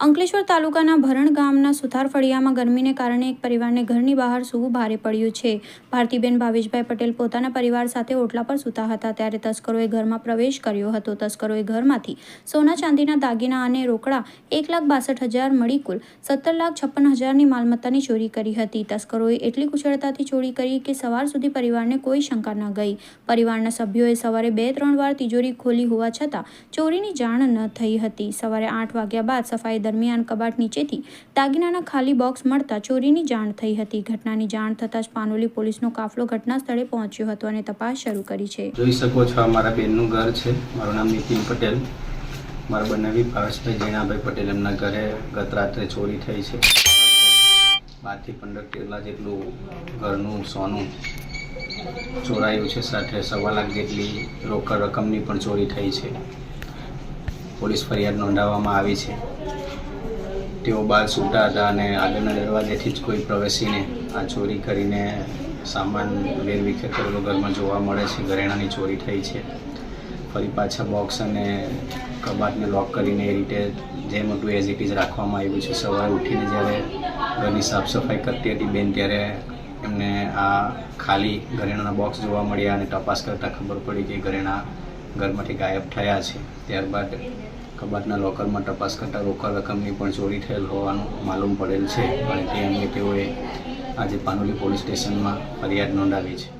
અંકલેશ્વર તાલુકાના ભરણ ગામના સુથાર ફળિયામાં ગરમીને કારણે એક પરિવારને ઘરની બહાર સૂવું ભારે પડ્યું છે. ભારતીબેન ભાવેશભાઈ પટેલ પોતાના પરિવાર સાથે ઓટલા પર સૂતા હતા ત્યારે તસ્કરોએ ઘરમાં પ્રવેશ કર્યો હતો. તસ્કરોએ ઘરમાંથી સોના ચાંદીના દાગીના અને રોકડા એક લાખ બાસઠ હજાર મળી કુલ સત્તર લાખ છપ્પન હજારની માલમત્તાની ચોરી કરી હતી. તસ્કરોએ એટલી કુશળતાથી ચોરી કરી કે સવાર સુધી પરિવારને કોઈ શંકા ન ગઈ. પરિવારના સભ્યોએ સવારે બે ત્રણ વાર તિજોરી ખોલી હોવા છતાં ચોરીની જાણ ન થઈ હતી. સવારે આઠ વાગ્યા બાદ સફાઈ દરમિયાન કબાટ નીચેથી દાગીનાના ખાલી બોક્સ મળતા ચોરીની જાણ થઈ હતી. ઘટનાની જાણ થતાં જ પાનોલી પોલીસનો કાફલો ઘટના સ્થળે પહોંચ્યો હતો અને તપાસ શરૂ કરી છે. જોઈ શકો છો અમારા મારા બેનનું ઘર છે. મારું નામ નીતિન પટેલ. મારા બનાવી ભાવેશભાઈ જીણાભાઈ પટેલ એમના ઘરે ગત રાત્રે ચોરી થઈ છે. બારથી પંદર કેટલા જેટલું ઘરનું સોનું ચોરાયું છે. સાથે સવા લાખ જેટલી રોકડ રકમની પણ ચોરી થઈ છે. પોલીસ ફરિયાદ નોંધાવવામાં આવી છે. તેઓ બહાર સૂતા હતા અને આગળના દરવાજેથી જ કોઈ પ્રવેશીને આ ચોરી કરીને સામાન વેરવિખેર કરેલો ઘરમાં જોવા મળે છે. ઘરેણાની ચોરી થઈ છે. ફરી પાછા બોક્સ અને કબાટને લોક કરીને એ રીતે જેમ હતું એઝ ઇટ ઇઝ રાખવામાં આવ્યું છે. સવારે ઉઠીને જ્યારે ઘરની સાફ સફાઈ કરતી હતી બેન, ત્યારે એમને આ ખાલી ઘરેણાના બોક્સ જોવા મળ્યા અને તપાસ કરતાં ખબર પડી કે ઘરેણા ઘરમાંથી ગાયબ થયા છે. ત્યારબાદ કબાટના લોકરમાં તપાસ કરતાં રોકડ રકમની પણ ચોરી થયેલ હોવાનું માલુમ પડેલ છે. અને તે અંગે તેઓએ આજે પાનોલી પોલીસ સ્ટેશનમાં ફરિયાદ નોંધાવી છે.